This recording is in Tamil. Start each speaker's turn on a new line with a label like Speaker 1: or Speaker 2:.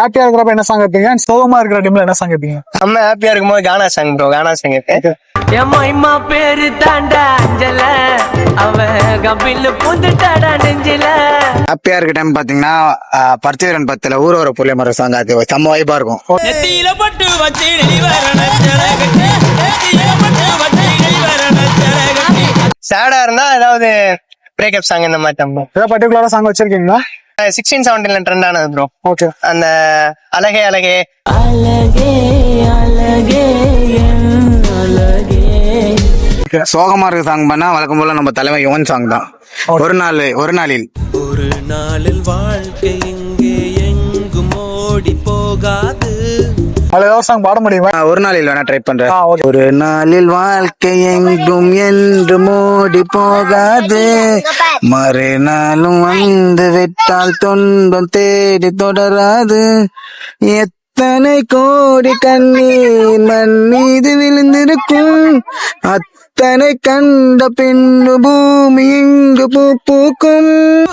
Speaker 1: ஹாப்பியா இருக்கிறப்ப என்ன சாங் வைப்பீங்க சோகமா இருக்கிற டைம்ல என்ன சாங் வைப்பீங்க
Speaker 2: நம்ம ஹாப்பியா இருக்கும்போது gaana song bro gaana song
Speaker 3: எம்மா பேரு தாண்டா அஞ்சல. அவ கபில் புந்துட்டாடா நெஞ்சில.
Speaker 4: ஹாப்பியா இருக்க டைம் பாத்தீங்கன்னா பர்த்திவரன் பத்துல ஊர் வர புள்ளிய மர சாங் அது செம்ம வைப்பா இருக்கும்.
Speaker 5: நெத்தியில பட்டு வச்சு
Speaker 2: சேடா இருந்தா ஏதாவது பிரேக்கப் சாங் இந்த மாதிரி
Speaker 1: ஏதாவது பர்டிகுலரா சாங் வச்சிருக்கீங்களா?
Speaker 2: சிக்ஸ்டீன் செவன்டீன்ல ட்ரெண்ட் ஆனது ப்ரோ
Speaker 1: ஓகே
Speaker 2: அந்த அழகே அழகே.
Speaker 3: அழகே அழகே
Speaker 4: சோகமா இருக்க சாங் பண்ணா வழக்கம் போல நம்ம தலைமை யுவன் சாங் தான். ஒரு நாள் ஒரு நாளில்.
Speaker 5: ஒரு நாளில் வாழ்க்கை
Speaker 1: அதுல ஏதாவது சாங் பாட முடியுமா?
Speaker 4: ஆ, ஒரு நாளில் வேணா ட்ரை பண்றேன். ஒரு நாளில் வாழ்க்கை எங்கும் என்று மோடி போகாது. மறுநாளும் வந்து விட்டால் துன்பம் தேடி தொடராது. எத்தனை கோடி கண்ணீர் மண் மீது விழுந்திருக்கும். அத்தனை கண்ட பின்னு பூமி இங்கு பூ பூக்கும்.